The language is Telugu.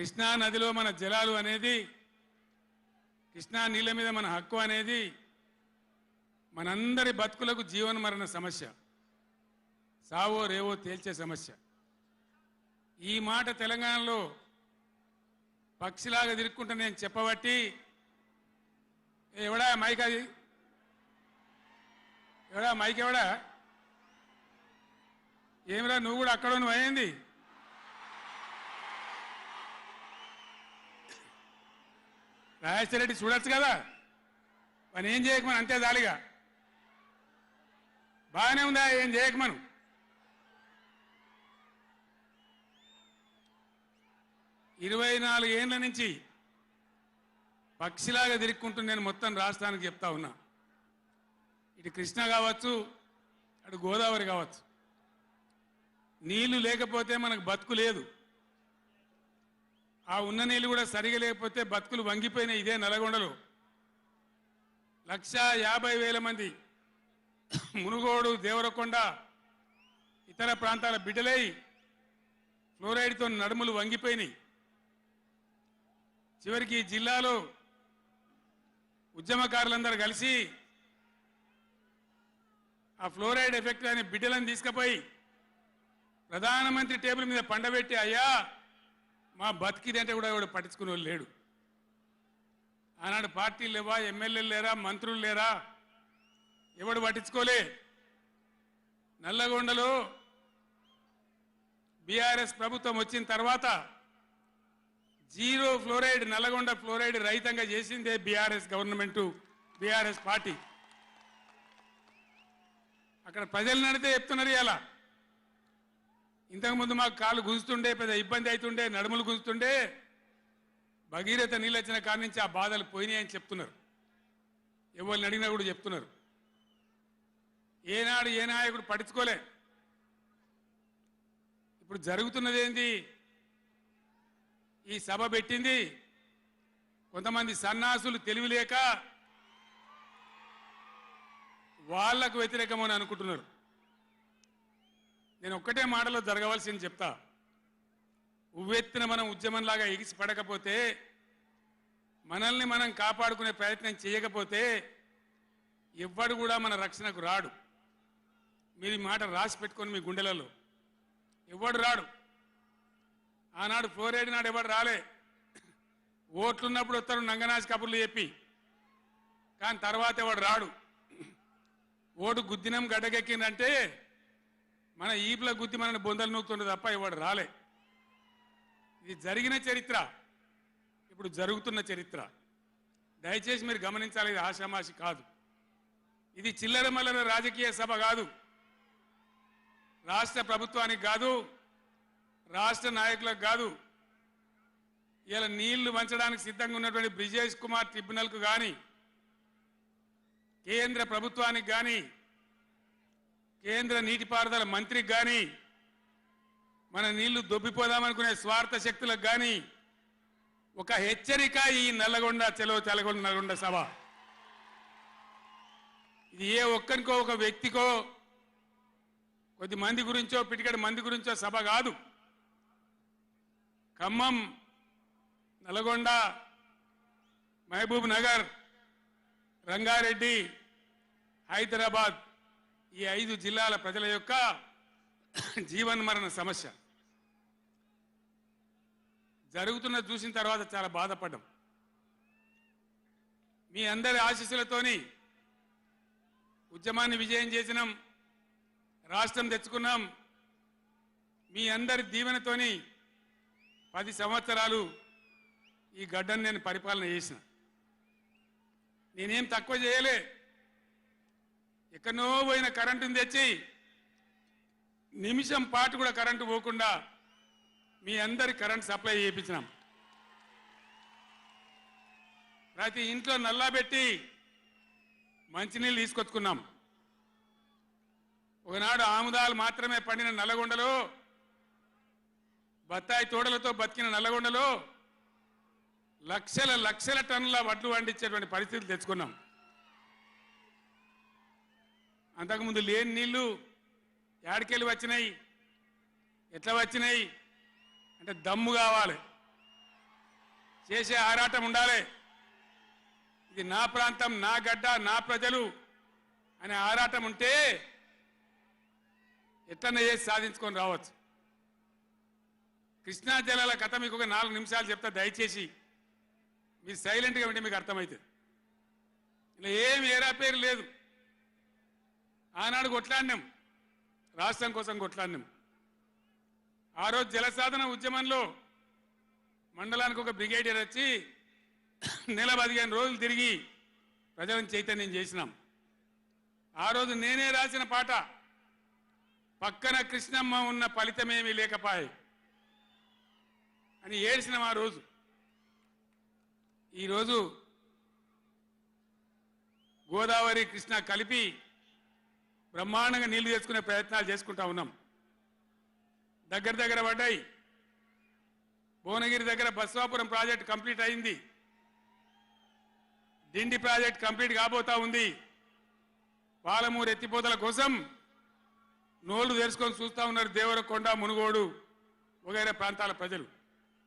కృష్ణా నదిలో మన జలాలు అనేది కృష్ణా నీళ్ళ మీద మన హక్కు అనేది మనందరి బతుకులకు జీవన మరణ సమస్య. సావో రేవో తేల్చే సమస్య. ఈ మాట తెలంగాణలో పక్షిలాగా తిరుక్కుంటా నేను చెప్పబట్టి ఎవడా మైక్ అది? ఎవడా మైక్ ఎవడా? ఏమిరా నువ్వు కూడా అక్కడ నువ్వు అయింది రాజశేఖర రెడ్డి చూడొచ్చు కదా? మనం ఏం చేయకమను అంతే దాలిగా బాగానే ఉందా? ఏం చేయకమను? ఇరవై నాలుగు ఏండ్ల నుంచి పక్షిలాగా తిరుక్కుంటూ నేను మొత్తం రాష్ట్రానికి చెప్తా ఉన్నా. ఇటు కృష్ణ కావచ్చు అటు గోదావరి కావచ్చు. నీళ్ళు లేకపోతే మనకు బతుకు లేదు. ఆ ఉన్న నీళ్ళు కూడా సరిగా లేకపోతే బతుకులు వంగిపోయినాయి. ఇదే నల్గొండలో లక్ష యాభై వేల మంది మునుగోడు దేవరకొండ ఇతర ప్రాంతాల బిడ్డలై ఫ్లోరైడ్తో నడుములు వంగిపోయినాయి. చివరికి జిల్లాలో ఉద్యమకారులందరూ కలిసి ఆ ఫ్లోరైడ్ ఎఫెక్ట్ అనే బిడ్డలను తీసుకుపోయి ప్రధానమంత్రి టేబుల్ మీద పండబెట్టి అయ్యా మా బతికిదంటే కూడా ఎవడు పట్టించుకునే వాళ్ళు లేడు. ఆనాడు పార్టీలు లేవా ఎమ్మెల్యేలు లేరా మంత్రులు లేరా? ఎవడు పట్టించుకోలే. నల్లగొండలో బీఆర్ఎస్ ప్రభుత్వం వచ్చిన తర్వాత జీరో ఫ్లోరైడ్ నల్లగొండ ఫ్లోరైడ్ రహితంగా చేసిందే బీఆర్ఎస్ గవర్నమెంట్ బీఆర్ఎస్ పార్టీ. అక్కడ ప్రజలు నడితే చెప్తున్నారు ఇలా ఇంతకుముందు మాకు కాళ్ళు గుంజుతుండే పెద్ద ఇబ్బంది అవుతుండే నడుములు గుంజుతుండే భగీరథ నీళ్ళు వచ్చిన కాడి నుంచి ఆ బాధలు పోయినాయని చెప్తున్నారు. ఎవరిని అడిగినా కూడా చెప్తున్నారు. ఏనాడు ఏ నాయకుడు పట్టించుకోలే. ఇప్పుడు జరుగుతున్నది ఏంది ఈ సభ పెట్టింది. కొంతమంది సన్నాసులు తెలివిలేక వాళ్ళకు వ్యతిరేకమని అనుకుంటున్నారు. నేను ఒక్కటే మాటలో జరగవలసింది చెప్తా. ఉవ్వెత్తిన మనం ఉద్యమంలాగా ఎగిసి పడకపోతే మనల్ని మనం కాపాడుకునే ప్రయత్నం చేయకపోతే ఎవ్వడు కూడా మన రక్షణకు రాడు. మీరు ఈ మాట రాసి పెట్టుకొని మీ గుండెలలో. ఎవ్వడు రాడు. ఆనాడు ఫ్లోరైడ్ నాడు ఎవడు రాలే. ఓట్లున్నప్పుడు వస్తారు నంగనాజ్ కబుర్లు చెప్పి. కానీ తర్వాత ఎవడు రాడు? ఓటు గుద్దినం గడ్డకెక్కిందంటే మన ఈపుల గుద్ది మనల్ని బొందలు నూకుతుండే తప్ప ఇవాడు రాలే. ఇది జరిగిన చరిత్ర ఇప్పుడు జరుగుతున్న చరిత్ర. దయచేసి మీరు గమనించాలి ఇది ఆషామాషి కాదు. ఇది చిల్లర మల్లర రాజకీయ సభ కాదు. రాష్ట్ర ప్రభుత్వానికి కాదు రాష్ట్ర నాయకులకు కాదు. ఇలా నీళ్ళు వంచడానికి సిద్ధంగా ఉన్నటువంటి బ్రిజేష్ కుమార్ ట్రిబ్యునల్కు కానీ కేంద్ర ప్రభుత్వానికి కానీ కేంద్ర నీటిపారుదల మంత్రికి కానీ మన నీళ్ళు దొబ్బిపోదామనుకునే స్వార్థ శక్తులకు కానీ ఒక హెచ్చరిక ఈ నల్లగొండ చెలో చలగొండ నల్గొండ సభ. ఇది ఏ ఒక్కరికో ఒక వ్యక్తికో కొద్ది మంది గురించో పిటికడి మంది గురించో సభ కాదు. ఖమ్మం నల్గొండ మహబూబ్ నగర్ రంగారెడ్డి హైదరాబాద్ ఈ ఐదు జిల్లాల ప్రజల యొక్క జీవన్మరణ సమస్య. జరుగుతున్న చూసిన తర్వాత చాలా బాధపడ్డాం. మీ అందరి ఆశీస్సులతోని ఉద్యమాన్ని విజయం చేసినాం రాష్ట్రం తెచ్చుకున్నాం. మీ అందరి దీవెనతోని పది సంవత్సరాలు ఈ గడ్డను నేను పరిపాలన చేసిన. నేనేం తక్కువ చేయలే ఎక్కడో పోయిన కరెంటుని తెచ్చి నిమిషం పాటు కూడా కరెంటు పోకుండా మీ అందరి కరెంట్ సప్లై చేయించినాం. ప్రతి ఇంట్లో నల్లా పెట్టి మంచినీళ్ళు తీసుకొచ్చుకున్నాం. ఒకనాడు ఆముదాలు మాత్రమే పండిన నల్లగొండలో బత్తాయి తోడలతో బతికిన నల్లగొండలో లక్షల లక్షల టన్నుల వడ్లు పండించేటువంటి పరిస్థితులు తెచ్చుకున్నాం. అంతకుముందు లేని నీళ్ళు యాడికెళ్ళి వచ్చినాయి? ఎట్లా వచ్చినాయి? అంటే దమ్ము కావాలి. చేసే ఆరాటం ఉండాలి. ఇది నా ప్రాంతం నా గడ్డ నా ప్రజలు అనే ఆరాటం ఉంటే ఎట్లన్నా చేసి సాధించుకొని రావచ్చు. కృష్ణా జలాల కథ మీకు ఒక నాలుగు నిమిషాలు చెప్తా దయచేసి. మీరు సైలెంట్గా ఉంటే మీకు అర్థమవుతుంది ఇలా ఏం ఏరా పేరు లేదు. ఆనాడు కొట్లాడినాం. రాష్ట్రం కోసం కొట్లాడినాం. ఆ రోజు జలసాధన ఉద్యమంలో మండలానికి ఒక బ్రిగేడియర్ వచ్చి నెల పదిహేను రోజులు తిరిగి ప్రజలను చైతన్యం చేసినాం. ఆ రోజు నేనే రాసిన పాట పక్కన కృష్ణమ్మ ఉన్న ఫలితమేమీ లేకపాయే అని ఏడ్చినాం ఆ రోజు. ఈరోజు గోదావరి కృష్ణ కలిపి బ్రహ్మాండంగా నీళ్ళు తెచ్చుకునే ప్రయత్నాలు చేసుకుంటా ఉన్నాం. దగ్గర దగ్గర పడ్డాయి. భువనగిరి దగ్గర బస్వాపురం ప్రాజెక్ట్ కంప్లీట్ అయింది. దిండి ప్రాజెక్ట్ కంప్లీట్ కాబోతా ఉంది. పాలమూరు ఎత్తిపోతల కోసం నోళ్ళు తెరుచుకొని చూస్తా ఉన్నారు దేవరకొండ మునుగోడు వగైరా ప్రాంతాల ప్రజలు.